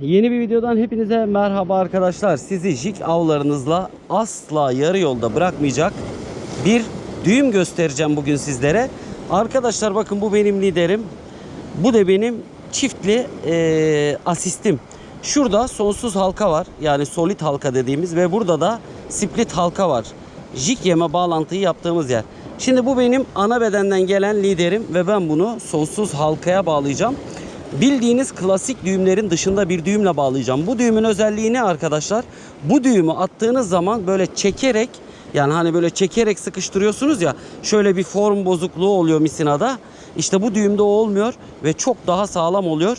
Yeni bir videodan hepinize merhaba arkadaşlar. Sizi jig avlarınızla asla yarı yolda bırakmayacak bir düğüm göstereceğim bugün sizlere. Arkadaşlar bakın bu benim liderim. Bu da benim çiftli eee, asistim. Şurada sonsuz halka var. Yani solid halka dediğimiz ve burada da split halka var. Jig yeme bağlantıyı yaptığımız yer. Şimdi bu benim ana bedenden gelen liderim ve ben bunu sonsuz halkaya bağlayacağım. Bildiğiniz klasik düğümlerin dışında bir düğümle bağlayacağım. Bu düğümün özelliği ne arkadaşlar? Bu düğümü attığınız zaman böyle çekerek yani hani böyle çekerek sıkıştırıyorsunuz ya şöyle bir form bozukluğu oluyor misinada. İşte bu düğümde o olmuyor ve çok daha sağlam oluyor.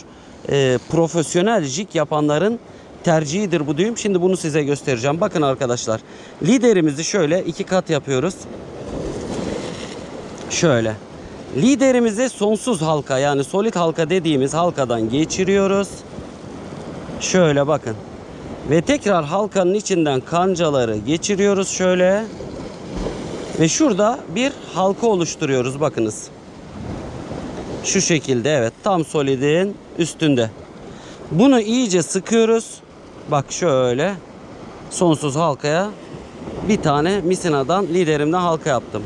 Ee, profesyonel jig yapanların tercihidir bu düğüm. Şimdi bunu size göstereceğim. Bakın arkadaşlar. Liderimizi şöyle iki kat yapıyoruz. Şöyle. Liderimizi sonsuz halka yani solid halka dediğimiz halkadan geçiriyoruz. Şöyle bakın. Ve tekrar halkanın içinden kancaları geçiriyoruz şöyle. Ve şurada bir halka oluşturuyoruz bakınız. Şu şekilde evet tam solidin üstünde. Bunu iyice sıkıyoruz. Bak şöyle sonsuz halkaya bir tane misinadan liderimden halka yaptım.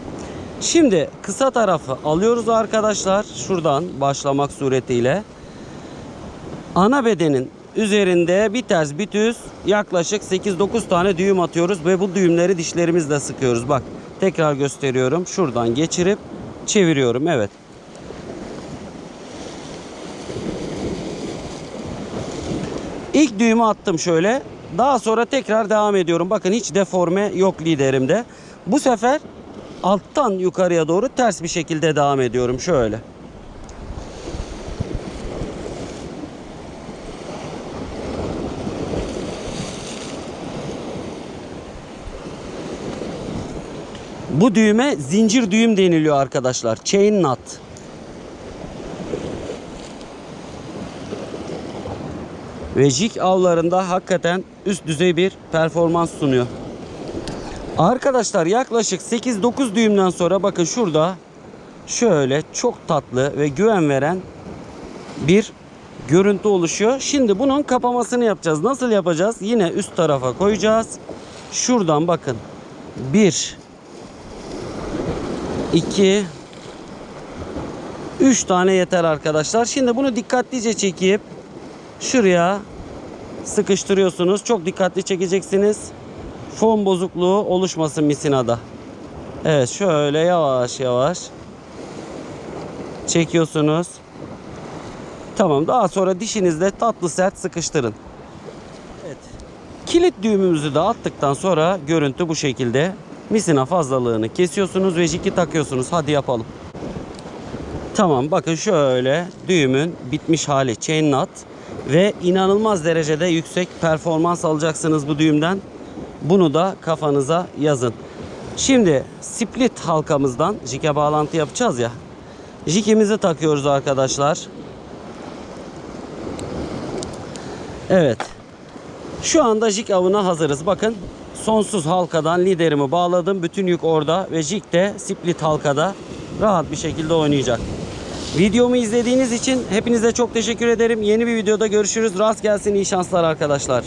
Şimdi kısa tarafı alıyoruz arkadaşlar. Şuradan başlamak suretiyle. Ana bedenin üzerinde bir ters bir düz yaklaşık 8-9 tane düğüm atıyoruz ve bu düğümleri dişlerimizle sıkıyoruz. Bak tekrar gösteriyorum. Şuradan geçirip çeviriyorum. Evet. İlk düğümü attım şöyle. Daha sonra tekrar devam ediyorum. Bakın hiç deforme yok liderimde. Bu sefer alttan yukarıya doğru ters bir şekilde devam ediyorum şöyle. Bu düğme zincir düğüm deniliyor arkadaşlar. Chain knot. Ve jig avlarında hakikaten üst düzey bir performans sunuyor. Arkadaşlar yaklaşık 8-9 düğümden sonra bakın şurada şöyle çok tatlı ve güven veren bir görüntü oluşuyor. Şimdi bunun kapamasını yapacağız. Nasıl yapacağız? Yine üst tarafa koyacağız. Şuradan bakın. 1 2 3 tane yeter arkadaşlar. Şimdi bunu dikkatlice çekip şuraya sıkıştırıyorsunuz. Çok dikkatli çekeceksiniz fon bozukluğu oluşmasın misinada. Evet şöyle yavaş yavaş çekiyorsunuz. Tamam daha sonra dişinizle tatlı sert sıkıştırın. Evet. Kilit düğümümüzü de attıktan sonra görüntü bu şekilde. Misina fazlalığını kesiyorsunuz ve jiki takıyorsunuz. Hadi yapalım. Tamam bakın şöyle düğümün bitmiş hali chain knot ve inanılmaz derecede yüksek performans alacaksınız bu düğümden. Bunu da kafanıza yazın. Şimdi split halkamızdan jike bağlantı yapacağız ya. Jikimizi takıyoruz arkadaşlar. Evet. Şu anda jik avına hazırız. Bakın sonsuz halkadan liderimi bağladım. Bütün yük orada ve jik de split halkada rahat bir şekilde oynayacak. Videomu izlediğiniz için hepinize çok teşekkür ederim. Yeni bir videoda görüşürüz. Rast gelsin iyi şanslar arkadaşlar.